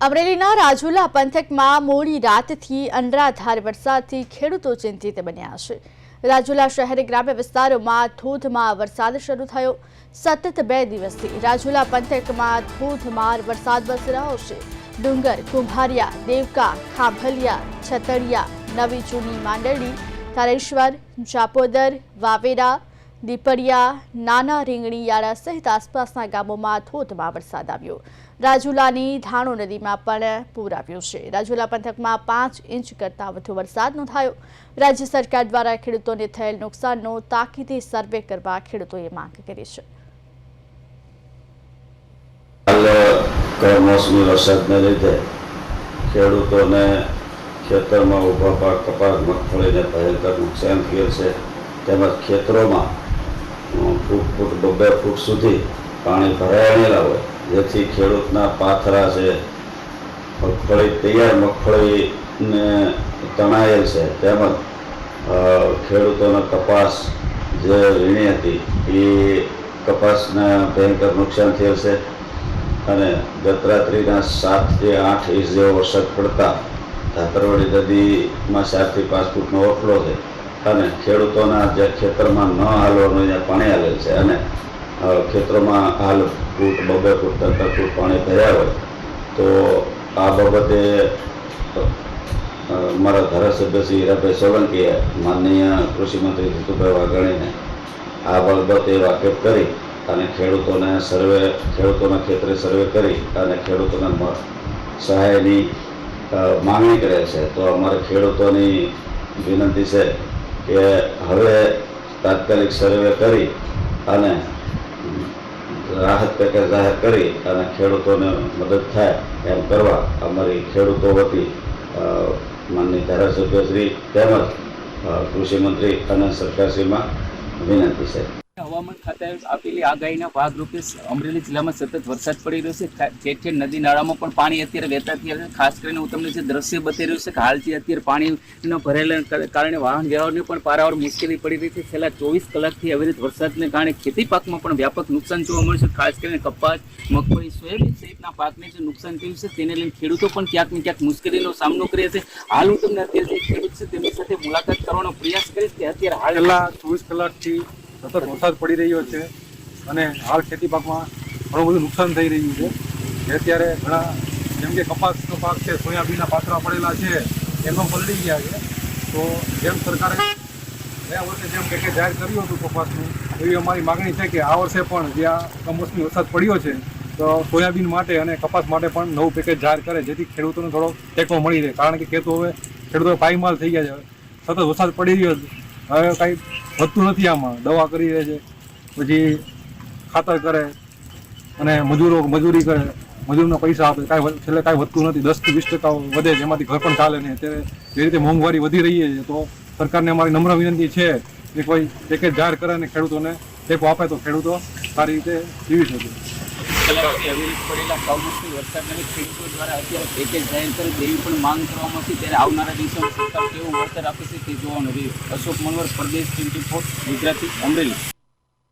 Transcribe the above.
અમરેલીના રાજુલા પંથકમાં મોડી રાતથી અનરાધાર વરસાદથી ખેડૂતો ચિંતિત બન્યા છે. રાજુલા શહેર ગ્રામ્ય વિસ્તારોમાં ધોધમાર વરસાદ શરૂ થયો. સતત બે દિવસથી રાજુલા પંથકમાં ધોધમાર વરસાદ વરસી રહ્યો છે. ડુંગર, કુંભારિયા, દેવકા, ખાંભલિયા છતડિયા નવી જૂની માંડળી, તારેશ્વર, જાપોદર, વાવેરા દીપડિયા નાના રીંગણીયાળા સહિત આસપાસના ગામોમાં ધોધમાં વરસાદ આવ્યો. રાજુલાની ધાણો નદીમાં પણ પૂર આવ્યું છે. રાજુલા પંથકમાં પાંચ ઇંચ કરતાં વધુ વરસાદ નોંધાયો. રાજ્ય સરકાર દ્વારા ખેડૂતોને થયેલ નુકસાનનો તાકીદે સર્વે કરવા ખેડૂતોએ માંગ કરી છે. તેમજ ખેતરોમાં ફૂટ ફૂટ બબ્બે ફૂટ સુધી પાણી ભરાયેલા હોય. જેથી ખેડૂતના પાથરા છે, મગફળી તૈયાર મગફળીને તણાયેલ છે. તેમજ ખેડૂતોનો કપાસ જે વીણી હતી, એ કપાસને ભયંકર નુકસાન થયેલ છે. અને ગત રાત્રિના સાતથી આઠ ઇંચ જેવો વરસાદ પડતા ધાતરવાડી નદીમાં ચારથી પાંચ ફૂટનો ઓટલો છે. અને ખેડૂતોના જે ખેતરમાં ન હાલવાનું અહીંયા પાણી હાલે છે અને ખેતરોમાં હાલ ફૂટ, બબે ફૂટ ત્રણ ફૂટ પાણી ભર્યા હોય, તો આ બાબતે મારા ધારાસભ્ય શ્રી હીરાભાઈ સોલંકીએ માનનીય કૃષિમંત્રી જીતુભાઈ વાઘાણીને આ બાબતે વાકેફ કરી અને ખેડૂતોને સર્વે, ખેડૂતોના ખેતરે સર્વે કરી અને ખેડૂતોને સહાયની માંગણી કરે છે. તો અમારે ખેડૂતોની વિનંતી છે કે હવે તાત્કાલિક સર્વે કરી અને રાહત પેકેજ જાહેર કરી અને ખેડૂતોને મદદ થાય એમ કરવા અમારી ખેડૂતો વતી માનની ધારાસભ્યશ્રી તેમજ કૃષિમંત્રી અને સરકારશ્રીમાં વિનંતી છે. હવામાન ખાતાએ આપેલી આગાહીના ભાગરૂપે અમરેલી જિલ્લામાં સતત વરસાદ પડી રહ્યો છે. ઠેર ઠેર નદી નાળામાં પણ પાણી અત્યારે વહેતા થયા છે. ખાસ કરીને હું તમને જે દ્રશ્ય બતાવી રહ્યું છે કે હાલ જે અત્યારે પાણીના ભરેલા કારણે વાહન વ્યવહારને પણ પારાવાર મુશ્કેલી પડી રહી છે. છેલ્લા ચોવીસ કલાકથી અવિરત વરસાદને કારણે ખેતી પાકમાં પણ વ્યાપક નુકસાન જોવા મળ્યું છે. ખાસ કરીને કપાસ, મગફળી, સોયાબીન સહિતના પાકને જે નુકસાન થયું છે, તેને લઈને ખેડૂતો પણ ક્યાંક ને ક્યાંક મુશ્કેલીનો સામનો કરે છે. હાલ હું તમને અત્યારે જે ખેડૂત છે, તેમની સાથે મુલાકાત કરવાનો પ્રયાસ કરીશ કે અત્યારે હાલ ચોવીસ કલાકથી સતત વરસાદ પડી રહ્યો છે અને હાલ ખેતી પાકમાં ઘણું બધું નુકસાન થઈ રહ્યું છે. જે અત્યારે ઘણા, જેમ કે કપાસનો પાક છે, સોયાબીનના પાત્રા પડેલા છે એમનો પલળી ગયા છે. તો જેમ સરકારે ગયા વર્ષે જેમ પેકેજ જાહેર કર્યું હતું કપાસનું, એવી અમારી માગણી છે કે આ વર્ષે પણ જે આ કમોસમી વરસાદ પડ્યો છે, તો સોયાબીન માટે અને કપાસ માટે પણ નવું પેકેજ જાહેર કરે, જેથી ખેડૂતોને થોડો ટેકો મળી રહે. કારણ કે ખેતો હવે ખેડૂતો પાયમાલ થઈ ગયા છે. સતત વરસાદ પડી રહ્યો છે. હવે કાંઈ વધતું નથી આમાં. દવા કરી રહે છે, પછી ખાતર કરે અને મજૂરો મજૂરી કરે, મજૂરના પૈસા આપે, કાંઈ છેલ્લે કાંઈ વધતું નથી. દસથી વીસ ટકા વધે જેમાંથી ઘર પણ ચાલે નહીં. અત્યારે જે રીતે મોંઘવારી વધી રહી છે, તો સરકારને અમારી નમ્ર વિનંતી છે કે કોઈ પેકેજ જાહેર કરે અને ખેડૂતોને ટેકો આપે તો ખેડૂતો સારી રીતે જીવી શકે. કલાકથી અવિરત પડેલા દ્વારા અત્યારે પેકેજ જાહેર કરે તેવી પણ માંગ કરવામાં ત્યારે આવનારા દિવસોમાં સરકાર કેવું આપે છે તે જોવાનું રહ્યું અશોક મનવર પ્રદેશ ટ્વેન્ટી ફોર ગુજરાતી અમરેલી.